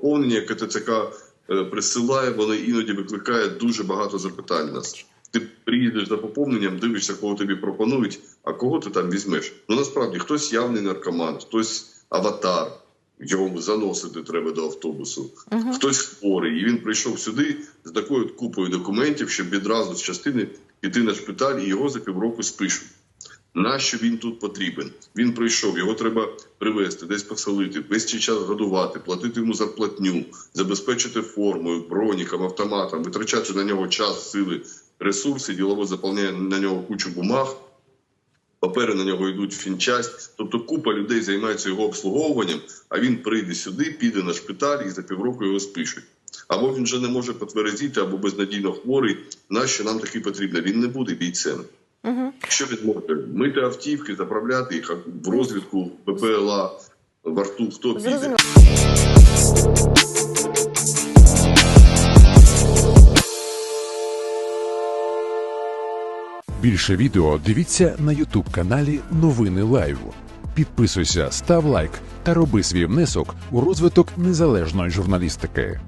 поповнення, яке ТЦК е, присилає, воно іноді викликає дуже багато запитань нас. Ти приїдеш за поповненням, дивишся, кого тобі пропонують, а кого ти там візьмеш. Ну насправді хтось явний наркоман, хтось аватар, його заносити треба до автобусу, хтось хворий. І він прийшов сюди з такою купою документів, щоб відразу з частини піти на шпиталь і його за півроку спишуть. Нащо він тут потрібен? Він прийшов, його треба привезти, десь поселити, весь цей час годувати, платити йому зарплатню, забезпечити формою, броніком, автоматом, витрачати на нього час, сили, ресурси, ділово заповняє на нього кучу бумаг. Папери на нього йдуть в фінчасть. Тобто купа людей займається його обслуговуванням, а він прийде сюди, піде на шпиталь і за півроку його спишуть. Або він вже не може потвердити, або безнадійно хворий. Нащо нам такий потрібно? Він не буде бійцем. Що він може? Мити автівки, заправляти їх в розвідку ППЛА, в арту, хто піде? Більше відео дивіться на Ютуб каналі Новини Лайв. Підписуйся, став лайк та роби свій внесок у розвиток незалежної журналістики.